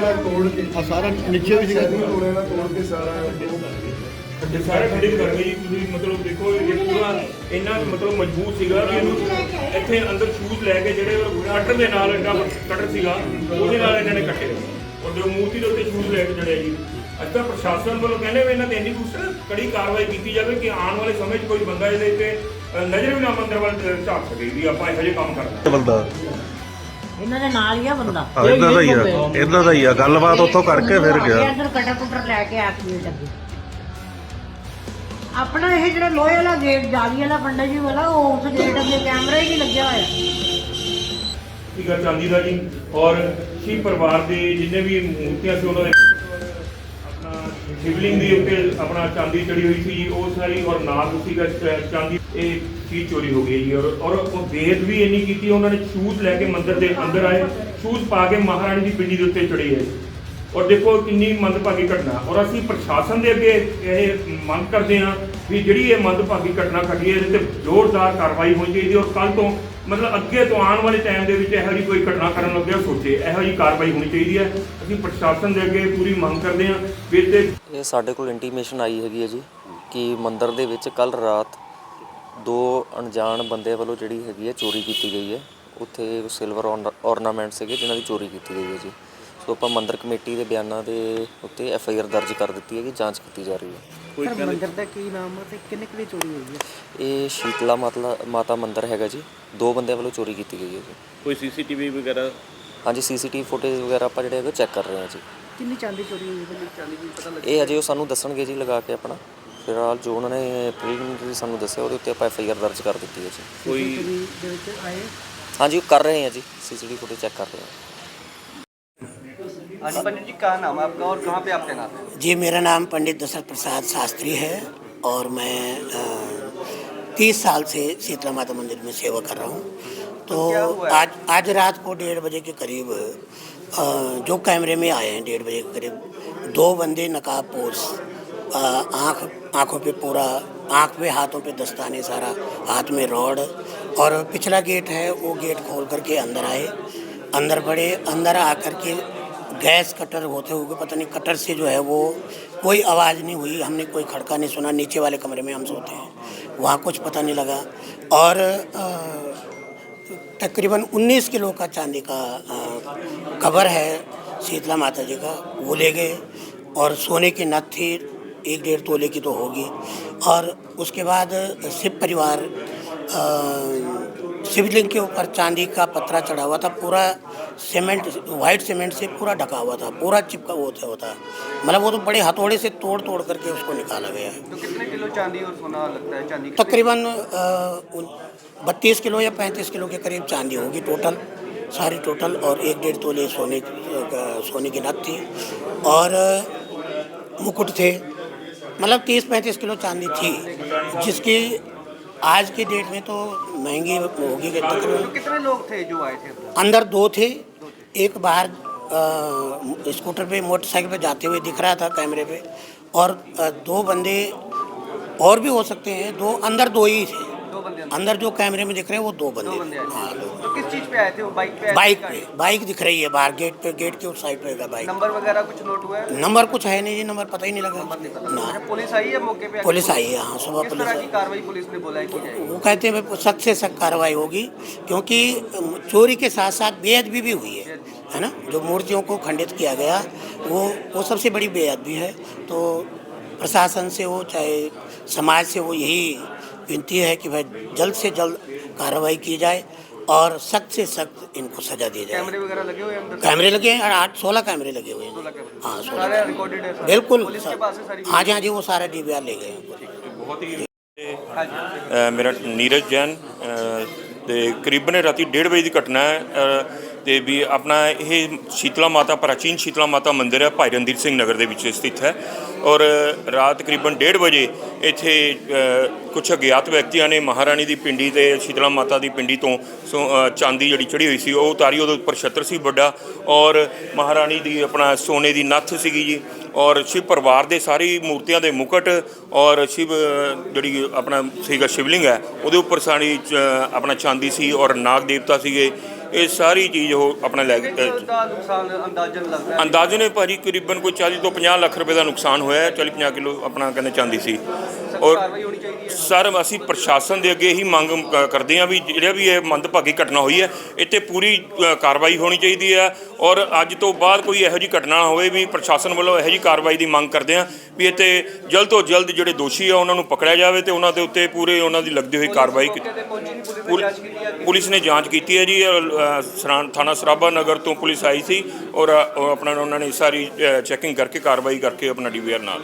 ਨਾਲ ਤੋੜ ਕੇ ਆ ਸਾਰਾ ਨੀਚੇ ਵੀ ਸੀਗਾ। ਹਟੋੜਿਆਂ ਨਾਲ ਤੋੜ ਕੇ ਸਾਰਾ ਸਾਰੇ ਖੜੇ ਕਰ ਜੀ ਤੁਸੀਂ ਮਤਲਬ ਦੇਖੋ ਇਹ ਪੂਰਾ ਇੰਨਾ ਮਤਲਬ ਮਜ਼ਬੂਤ ਸੀਗਾ ਕਿ ਇਹਨੂੰ ਇੱਥੇ ਅੰਦਰ ਸ਼ੂਜ਼ ਲੈ ਕੇ ਜਿਹੜੇ ਕਟਰ ਦੇ ਨਾਲ ਇੰਨਾ ਕਟਰ ਸੀਗਾ ਉਹਦੇ ਨਾਲ ਇਹਨਾਂ ਨੇ ਕੱਟੇ। ਔਰ ਜੋ ਮੂਰਤੀ ਦੇ ਉੱਤੇ ਸ਼ੂਜ਼ ਲੈ ਕੇ ਜੜਿਆ ਜੀ ਅੱਜ ਤਾਂ ਪ੍ਰਸ਼ਾਸਨ ਵੱਲੋਂ ਕਹਿੰਦੇ ਵੀ ਇਹਨਾਂ ਤੇ ਇੰਨੀ ਕੁਛ ਕੜੀ ਕਾਰਵਾਈ ਕੀਤੀ ਜਾਵੇ ਕਿ ਆਉਣ ਵਾਲੇ ਸਮੇਂ 'ਚ ਕੋਈ ਬੰਦਾ ਇਹਦੇ ਉੱਤੇ ਅ, ਨਜ਼ਰ ਵੀ ਨਾ ਮੰਦਰ ਵੱਲ ਝਾਕ ਸਕੇ ਵੀ ਆਪਾਂ ਇਹੋ ਜਿਹੇ ਕੰਮ ਕਰਨਾ ਬੰਦਾ। ਇਹਨਾਂ ਦੇ ਨਾਲ ਹੀ ਆ ਬੰਦਾ। ਇਦਾਂ ਦਾ ਹੀ ਆ ਇਦਾਂ ਦਾ ਹੀ ਆ। ਗੱਲਬਾਤ ਉੱਥੋਂ ਕਰਕੇ ਫਿਰ ਗਿਆ। ਅੰਦਰ ਕਟਰ ਕੁਟਰ ਲੈ ਕੇ ਆ ਕੇ ਲੱਗੇ। ਆਪਣਾ ਇਹ ਜਿਹੜਾ ਲੋਹੇ ਵਾਲਾ ਗੇਟ, ਜਾਲੀ ਵਾਲਾ ਪੰਡਾ ਜੀ ਵਾਲਾ, ਉਹ ਉਸ ਗੇਟ ਅੱਗੇ ਕੈਮਰਾ ਹੀ ਨਹੀਂ ਲੱਗਿਆ ਹੋਇਆ। ਸੀਗਾ ਚਾਂਦੀ ਦਾ ਜੀ? ਔਰ ਸ਼ਿਵ ਪਰਿਵਾਰ ਦੇ ਜਿੰਨੇ ਵੀ ਮੂਰਤੀਆਂ ਸੀ, ਉਹਨਾਂ ਦੇ ਆਪਣਾ ਸ਼ਿਵਲਿੰਗ ਦੇ ਉੱਤੇ ਆਪਣਾ ਚਾਂਦੀ ਚੜੀ ਹੋਈ ਸੀ ਜੀ, ਉਹ ਸਾਰੀ ਔਰ ਨਾਲ ਸੀਗਾ ਚ- ਚਾਂਦੀ, ਇਹ ਚੀਜ਼ ਚੋਰੀ ਹੋ ਗਈ ਜੀ। ਔਰ ਔਰ ਉਹ ਵੇਦ ਵੀ ਇੰਨੀ ਕੀਤੀ, ਉਹਨਾਂ ਨੇ ਸ਼ੂਜ਼ ਲੈ ਕੇ ਮੰਦਿਰ ਦੇ ਅੰਦਰ ਆਏ ਸ਼ੂਜ਼ ਪਾ ਕੇ ਮਹਾਰਾਣੀ ਦੀ ਪਿੰਡੀ ਦੇ ਉੱਤੇ ਚੜੀ ਹੈ ਔਰ ਦੇਖੋ ਕਿੰਨੀ ਮੰਦਭਾਗੀ ਘਟਨਾ। ਔਰ ਅਸੀਂ ਪ੍ਰਸ਼ਾਸਨ ਦੇ ਅੱਗੇ ਇਹ ਮੰਗ ਕਰਦੇ ਹਾਂ ਵੀ ਜਿਹੜੀ ਇਹ ਮੰਦਭਾਗੀ ਘਟਨਾ ਘਟੀ ਹੈ, ਇਹਦੇ ਤੇ ਜ਼ੋਰਦਾਰ ਕਾਰਵਾਈ ਹੋਣੀ ਚਾਹੀਦੀ ਔਰ ਕੱਲ ਤੋਂ ਮਤਲਬ ਅੱਗੇ ਤੋਂ ਆਉਣ ਵਾਲੇ ਟਾਈਮ ਦੇ ਵਿੱਚ ਇਹੋ ਜਿਹੀ ਕੋਈ ਘਟਨਾ ਕਰਨ ਲੱਗਿਆ ਸੋਚੇ, ਇਹੋ ਜਿਹੀ ਕਾਰਵਾਈ ਹੋਣੀ ਚਾਹੀਦੀ ਹੈ। ਅਸੀਂ ਪ੍ਰਸ਼ਾਸਨ ਦੇ ਅੱਗੇ ਪੂਰੀ ਮੰਗ ਕਰਦੇ ਹਾਂ ਵੀ ਇਹ ਤੇ ਇਹ ਸਾਡੇ ਕੋਲ ਇੰਟੀਮੇਸ਼ਨ ਆਈ ਹੈਗੀ ਹੈ ਜੀ ਕਿ ਮੰਦਿਰ ਦੇ ਵਿੱਚ ਕੱਲ ਰਾਤ ਦੋ ਅਣਜਾਣ ਬੰਦੇ ਵੱਲੋਂ ਜਿਹੜੀ ਹੈਗੀ ਹੈ ਚੋਰੀ ਕੀਤੀ ਗਈ ਹੈ। ਉੱਥੇ ਸਿਲਵਰ ornament ਸੀਗੇ, ਜਿਨ੍ਹਾਂ ਦੀ ਚੋਰੀ ਕੀਤੀ ਗਈ ਹੈ ਜੀ। ਸੋ ਆਪਾਂ ਮੰਦਿਰ ਕਮੇਟੀ ਦੇ ਬਿਆਨਾਂ ਦੇ ਉੱਤੇ ਐਫ ਆਈ ਆਰ ਦਰਜ ਕਰ ਦਿੱਤੀ ਹੈ ਕਿ ਜਾਂਚ ਕੀਤੀ ਜਾ ਰਹੀ ਹੈ। ਸਰ ਮੰਦਿਰ ਦਾ ਕੀ ਨਾਮ ਹੈ ਤੇ ਕਿੰਨੇ ਕੁ ਦੀ ਚੋਰੀ ਹੋਈ ਹੈ? ਇਹ ਸ਼ੀਤਲਾ ਮਾਤਾ ਮਾਤਾ ਮੰਦਿਰ ਹੈਗਾ ਜੀ। ਦੋ ਬੰਦਿਆਂ ਵੱਲੋਂ ਚੋਰੀ ਕੀਤੀ ਗਈ ਹੈ ਜੀ। ਕੋਈ ਸੀਸੀਟੀਵੀ ਵਗੈਰਾ? ਹਾਂਜੀ ਸੀਸੀਟੀਵੀ ਫੁਟੇਜ ਵਗੈਰਾ ਆਪਾਂ ਜਿਹੜੇ ਹੈਗੇ ਚੈੱਕ ਕਰ ਰਹੇ ਹਾਂ ਜੀ। ਕਿੰਨੀ ਚਾਂਦੀ ਚੋਰੀ ਹੋਈ ਹੈ? ਚਾਂਦੀ ਦੀ ਪਤਾ ਇਹ ਅਜੇ ਉਹ ਸਾਨੂੰ ਦੱਸਣਗੇ ਜੀ ਲਗਾ ਕੇ ਆਪਣਾ। ਫਿਲਹਾਲ ਜੋ ਉਹਨਾਂ ਨੇ ਪ੍ਰੀਲਿਮਿਨਰੀ ਸਾਨੂੰ ਦੱਸਿਆ ਉਹਦੇ ਉੱਤੇ ਆਪਾਂ ਐਫ ਆਈ ਆਰ ਦਰਜ ਕਰ ਦਿੱਤੀ ਹੈ ਜੀ। ਕੋਈ ਦੇ ਵਿੱਚ ਆਏ? ਹਾਂਜੀ ਉਹ ਕਰ ਰਹੇ ਹਾਂ ਜੀ। ਸੀਸੀਟੀਵੀ ਫੁਟੇਜ ਚੈੱਕ ਕਰ ਰਹੇ ਹਾਂ। पंडित जी क्या नाम है आपका और कहाँ पे आप तैनात हैं? जी मेरा नाम पंडित दशरथ प्रसाद शास्त्री है और मैं तीस साल से शीतला माता मंदिर में सेवा कर रहा हूँ। तो आज आज रात को डेढ़ बजे के करीब जो कैमरे में आए हैं डेढ़ बजे के करीब दो बंदे नकाब पोस आँख आँखों पे पूरा आँख पे हाथों पे दस्ताने सारा हाथ में रॉड और पिछला गेट है वो गेट खोल करके अंदर आए। अंदर बढ़े अंदर आकर के गैस कटर होते हुए पता नहीं कटर से जो है वो कोई आवाज़ नहीं हुई, हमने कोई खड़का नहीं सुना, नीचे वाले कमरे में हम सोते हैं। वहाँ कुछ पता नहीं लगा। और तकरीबन 19 किलो का चांदी का कवर है शीतला माता जी का, वो ले गए। और सोने की नथ थी, एक डेढ़ तोले की तो होगी। और उसके बाद शिव परिवार शिवलिंग के ऊपर चांदी का पत्रा चढ़ा हुआ था पूरा सीमेंट वाइट सीमेंट से पूरा ढका हुआ था पूरा चिपका हुआ होता होता मतलब वो तो बड़े हथौड़े से तोड़ तोड़ करके उसको निकाला गया है। तो कितने किलो चांदी और सोना लगता है चांदी तकरीबन बत्तीस किलो या पैंतीस किलो के करीब चांदी होगी टोटल सारी टोटल और एक डेढ़ तोले सोने सोने की नथ थी। और मुकुट थे मतलब तीस पैंतीस किलो चांदी थी जिसकी आज की डेट में तो महँगी होगी तकरीबन कितने लोग थे जो आए थे अंदर? दो थे। एक बाहर स्कूटर पे मोटरसाइकिल पे जाते हुए दिख रहा था कैमरे पे। और दो बंदे और भी हो सकते हैं दो अंदर दो ही थे। दो बंदे अंदर। जो कैमरे में दिख रहे हैं वो दो बंदे हाँ। दो तो किस चीज़ पे आए थे वो? बाइक पे आए थे बाइक पे बाइक दिख रही है बाहर गेट पे गेट के उस साइड पे बाइक। नंबर वगैरह कुछ नोट हुआ है? नंबर कुछ है नहीं जी नंबर पता ही नहीं लगा। अच्छा, ना। पुलिस आई है मौके पे? पुलिस आई है हाँ सुबह किस पुलिस तरह आई। कार्रवाई पुलिस ने बोला है की जाएगी वो कहते हैं भाई सख्त से सख्त कार्रवाई होगी क्योंकि चोरी के साथ साथ बेअदबी भी हुई है है ना? जो मूर्तियों को खंडित किया गया वो वो सबसे बड़ी बेअदबी है। तो प्रशासन से हो चाहे समाज से वो यही विनती है कि भाई जल्द से जल्द कार्रवाई की जाए और सख्त से सख्त इनको सजा दी जाए कैमरे वगैरह लगे हुए हैं अंदर कैमरे लगे हैं और आठ सोलह कैमरे लगे हुए सोलह हैं कैमरे। हाँ सोलह सारे कैमरे। रिकॉर्डेड है सारे? बिल्कुल पुलिस के पास है सारी हाँ जी हाँ जी वो सारे डी ले गए हैं ਬਹੁਤ ਹੀ हाँ जी ਅ, ਮੇਰਾ ਨੀਰਜ ਜੈਨ ਅ, ਤੇ ਕਰੀਬਨ ਰਾਤੀ 1:30 ਵਜੇ ਦੀ ਘਟਨਾ ਹੈ ਅ, ਤੇ ਵੀ ਆਪਣਾ ਇਹ ਸ਼ੀਤਲਾ ਮਾਤਾ, ਪ੍ਰਾਚੀਨ ਸ਼ੀਤਲਾ ਮਾਤਾ ਮੰਦਿਰ ਹੈ, ਭਾਈ ਰਣਧੀਰ ਸਿੰਘ ਨਗਰ ਦੇ ਵਿੱਚ ਸਥਿਤ ਹੈ। ਔਰ ਰਾਤ ਤਕਰੀਬਨ 1:30 ਵਜੇ ਇੱਥੇ ਕੁਝ ਅਗਿਆਤ ਵਿਅਕਤੀਆਂ ਨੇ ਮਹਾਰਾਣੀ ਦੀ ਪਿੰਡੀ ਤੇ ਸ਼ੀਤਲਾ ਮਾਤਾ ਦੀ ਪਿੰਡੀ ਤੋਂ ਸੋ- ਚਾਂਦੀ ਜਿਹੜੀ ਚੜੀ ਹੋਈ ਸੀ, ਉਹ ਉਤਾਰੀ, ਉਹਦੇ ਉੱਪਰ ਛੱਤਰ ਸੀ ਵੱਡਾ। ਔਰ ਮਹਾਰਾਣੀ ਦੀ ਆਪਣਾ ਸੋਨੇ ਦੀ ਨੱਥ ਸੀਗੀ ਜੀ। ਔਰ ਸ਼ਿਵ ਪਰਿਵਾਰ ਦੇ ਸਾਰੀ ਮੂਰਤੀਆਂ ਦੇ ਮੁਕਟ ਔਰ ਸ਼ਿਵ ਜਿਹੜੀ ਆਪਣਾ ਸੀਗਾ ਸ਼ਿਵਲਿੰਗ ਹੈ, ਉਹਦੇ ਉੱਪਰ ਸਾਰੀ ਚ- ਆਪਣਾ ਚਾਂਦੀ ਸੀ ਔਰ ਨਾਗ ਦੇਵਤਾ ਸੀਗੇ। ਇਹ ਸਾਰੀ ਚੀਜ਼ ਉਹ ਆਪਣਾ ਲੈ ਅ, ਦਾ ਨੁਕਸਾਨ ਅੰਦਾਜ਼ਨ ਲੱਗਦਾ ਹੈ? ਅੰਦਾਜ਼ੇ ਨੇ ਭਾਜੀ ਕਰੀਬਨ ਕੋਈ 40 ਤੋਂ 50 ਲੱਖ ਰੁਪਏ ਦਾ ਨੁਕਸਾਨ ਹੋਇਆ ਹੈ 40 50 ਕਿਲੋ ਆਪਣਾ ਕਹਿੰਦੇ ਚਾਂਦੀ ਸੀ। ਔਰ ਹੈ। ਸਰ ਅਸੀਂ ਪ੍ਰਸ਼ਾਸਨ ਦੇ ਅੱਗੇ ਇਹੀ ਮੰਗ ਕ- ਕਰਦੇ ਹਾਂ ਵੀ ਜਿਹੜਾ ਵੀ ਇਹ ਮੰਦਭਾਗੀ ਘਟਨਾ ਹੋਈ ਹੈ ਇੱਥੇ ਪੂਰੀ ਕਾਰਵਾਈ ਹੋਣੀ ਚਾਹੀਦੀ ਹੈ। ਔਰ ਅੱਜ ਤੋਂ ਬਾਅਦ ਕੋਈ ਇਹੋ ਜਿਹੀ ਘਟਨਾ ਨਾ ਹੋਵੇ ਵੀ ਪ੍ਰਸ਼ਾਸਨ ਵੱਲੋਂ ਇਹੋ ਜਿਹੀ ਕਾਰਵਾਈ ਦੀ ਮੰਗ ਕਰਦੇ ਹਾਂ ਵੀ ਇੱਥੇ ਜਲਦ ਤੋਂ ਜਲਦ ਜਿਹੜੇ ਦੋਸ਼ੀ ਆ ਉਹਨਾਂ ਨੂੰ ਪਕੜਿਆ ਜਾਵੇ ਤੇ ਉਹਨਾਂ ਦੇ ਉੱਤੇ ਪੂਰੇ ਉਹਨਾਂ ਦੀ ਲੱਗਦੀ ਹੋਈ ਕਾਰਵਾਈ ਪੁਲਿਸ ਨੇ ਜਾਂਚ ਕੀਤੀ ਹੈ ਜੀ ਸਰਾਣ ਥਾਣਾ ਸਰਾਬਾ ਨਗਰ ਤੋਂ ਪੁਲਿਸ ਆਈ ਸੀ ਔਰ ਆਪਣਾ ਉਹਨਾਂ ਨੇ ਸਾਰੀ ਚੈਕਿੰਗ ਕਰਕੇ ਕਾਰਵਾਈ ਕਰਕੇ ਆਪਣਾ ਡੀਵੀਆਰ ਨਾਲ।